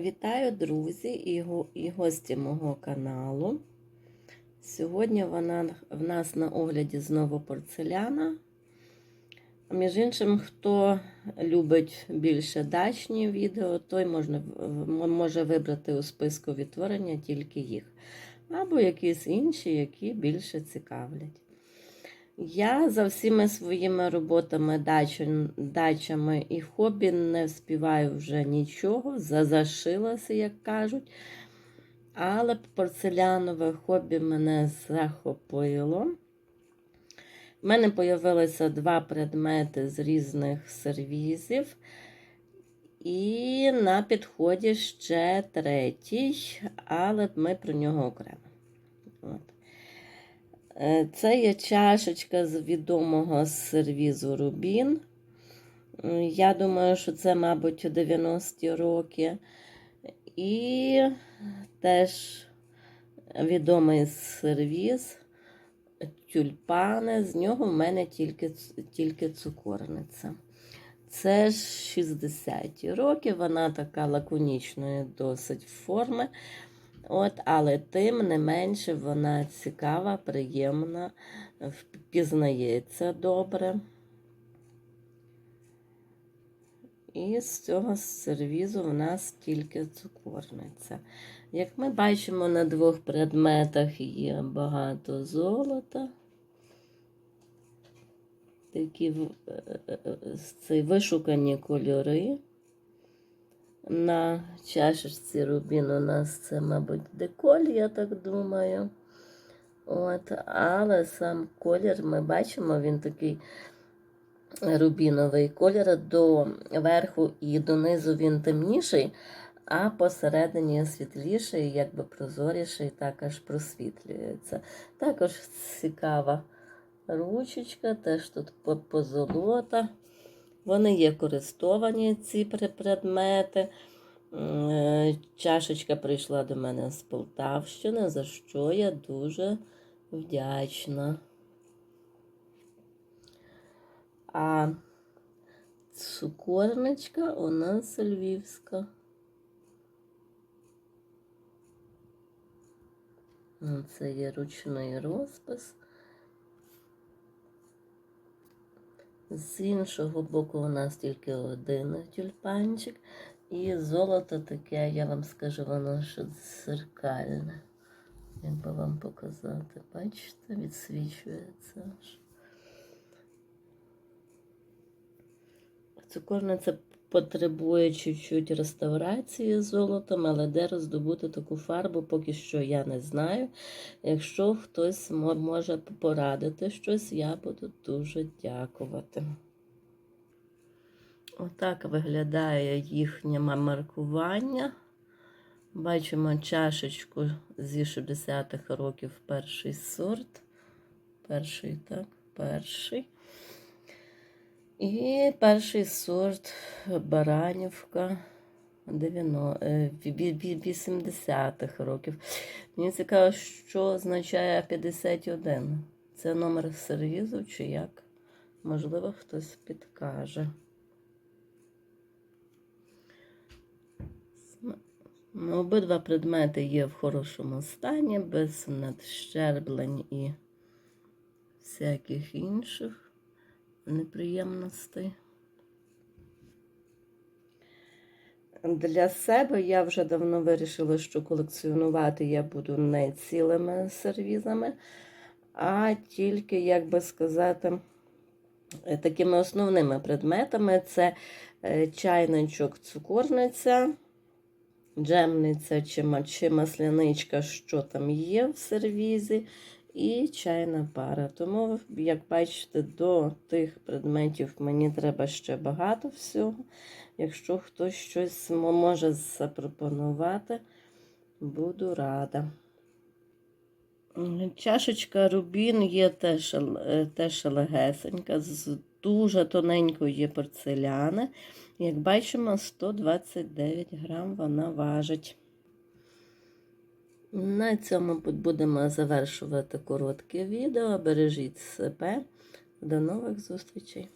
Вітаю, друзі і, гості мого каналу. Сьогодні вона в нас на огляді знову порцеляна. Між іншим, хто любить більше дачні відео, той можна, може вибрати у списку відтворення тільки їх. Або якісь інші, які більше цікавлять. Я за всіма своїми роботами, дача- дачами і хобі не співаю вже нічого, зазашилася, як кажуть. Але порцелянове хобі мене захопило. У мене з'явилися два предмети з різних сервізів. І на підході ще третій, але ми про нього окремо. От. Е, Це є чашечка з відомого сервізу Рубін. Я думаю, що це, мабуть, у 90-ті роки. І теж відомий сервіз тюльпани. З нього в мене тільки, тільки цукорниця. Це ж 60-ті роки, вона така лаконічної досить форми. От, але тим не менше вона цікава, приємна, впізнається добре. І з цього сервізу в нас тільки цукорниця. Як ми бачимо, на двох предметах є багато золота. Такі е, е, е, ці вишукані кольори. На чашечці рубін у нас це, мабуть, деколь, я так думаю. От, але сам колір ми бачимо, він такий рубіновий колір до верху і донизу він темніший, а посередині світліший, якби прозоріший, також просвітлюється. Також цікава ручечка, теж тут по- позолота. Вони є користовані, ці пре- предмети. Е, Чашечка прийшла до мене з Полтавщини, за що я дуже вдячна. А цукорничка у нас львівська. Це є ручний розпис. З іншого боку у нас тільки один тюльпанчик. І золото таке, я вам скажу, воно ще дзеркальне. Як би вам показати, бачите, відсвічується. Цукорниця потребує чуть-чуть реставрації золотом, але де роздобути таку фарбу, поки що я не знаю. Якщо хтось може порадити щось, я буду дуже дякувати. Отак виглядає їхнє маркування. Бачимо чашечку зі 60-х років перший сорт. Перший, так, перший. І перший сорт Баранівка 90, е, 80-х років. Мені цікаво, що означає 51. Це номер сервізу чи як? Можливо, хтось підкаже. Ну, Обидва предмети є в хорошому стані, без надщерблень і всяких інших неприємностей. Для себе я вже давно вирішила, що колекціонувати я буду не цілими сервізами, а тільки, як би сказати, такими основними предметами це е, чайничок, цукорниця, джемниця чи масляничка, що там є в сервізі, і чайна пара. Тому, як бачите, до тих предметів мені треба ще багато всього. Якщо хтось щось може запропонувати, буду рада. Чашечка Рубін є теж, е, теж легесенька, з дуже тоненької порцеляни. Як бачимо, 129 грам вона важить. На цьому будемо завершувати коротке відео. Бережіть себе. До нових зустрічей!